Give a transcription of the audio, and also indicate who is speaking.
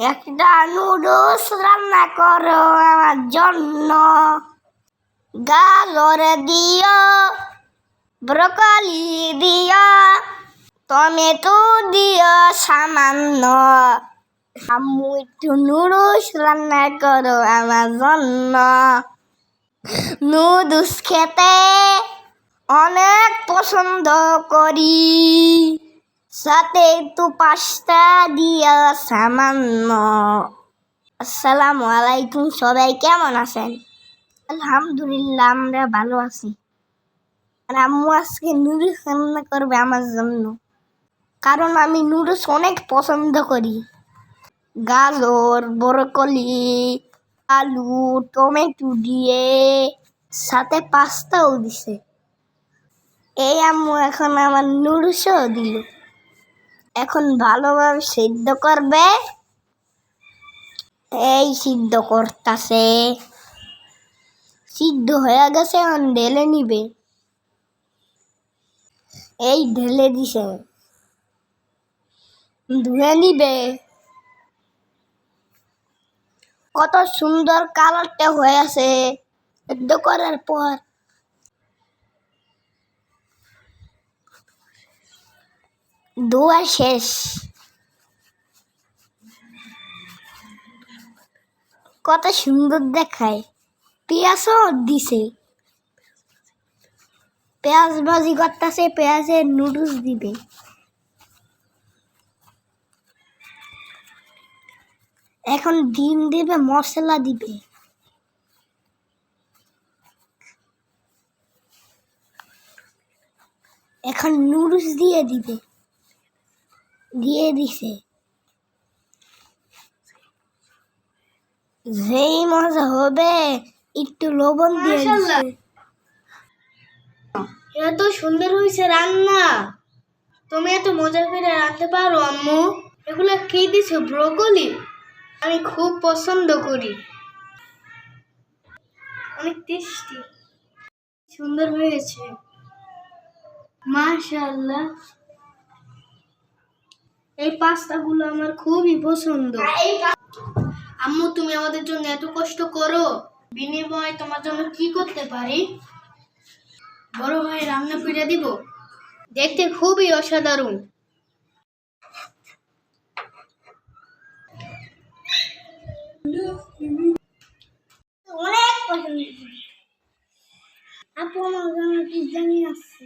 Speaker 1: একটা নুডলস রান্না করো আমার জন্য। গাজর দিও ব্রকলি দিও, টমেটো দিও সামান্য। আম্মু একটু নুডলস রান্না করো আমার জন্য। নুডলস খেতে অনেক পছন্দ করি। সাথে একটু পাস্তা দিয়া সামান্য। আসসালামু আলাইকুম, সবাই কেমন আছেন? আলহামদুলিল্লাহ, আমরা ভালো আছি। আর আম্মু আজকে নুডলস রান্না করবে আমার জন্য। কারণ আমি নুডলস অনেক পছন্দ করি। গাজর, ব্রকলি, আলু, টমেটো দিয়ে সাথে পাস্তাও দিছে। এই আম্মু এখন আমার নুডলসও দিল। এখন ভালোভাবে সিদ্ধ করবে। এই সিদ্ধ করতেছে। সিদ্ধ হয়ে গেছে, এখন ঢেলে নিবে। এই ঢেলে দিছে। ধুয়ে নিবে। কত সুন্দর কালারটা হয়ে আছে। সিদ্ধ করার পর ধোয়া শেষ। কত সুন্দর দেখায়। পেঁয়াজও দিছে। পেঁয়াজ ভাজি করতেছে পেঁয়াজের নুডলস দিবে। এখন ডিম দিবে, মশলা দিবে। এখন নুডলস দিয়ে দিবে। দিয়ে দিছে। যেই মজা হবে, একটু লবণ দিয়ে
Speaker 2: এত সুন্দর হয়েছে রান্না। তুমি এত মজা করে রাখতে পারো, আম্মু। এগুলো কি দিছো? ব্রোকলি? আমি খুব পছন্দ করি। অনেক টেস্টি। সুন্দর হয়েছে। মাশাআল্লাহ। এই পাস্তাগুলো আমার খুবই পছন্দ। আম্মু তুমি আমাদের জন্য এত কষ্ট করো। বিনিময়ে তোমার জন্য কি করতে পারি? বড় ভাই রান্না করে দিব। দেখতে খুবই অসাধারণ।
Speaker 1: অনেক পছন্দ। আপু আমার জন্য পিজ্জা নিয়ে আসছে।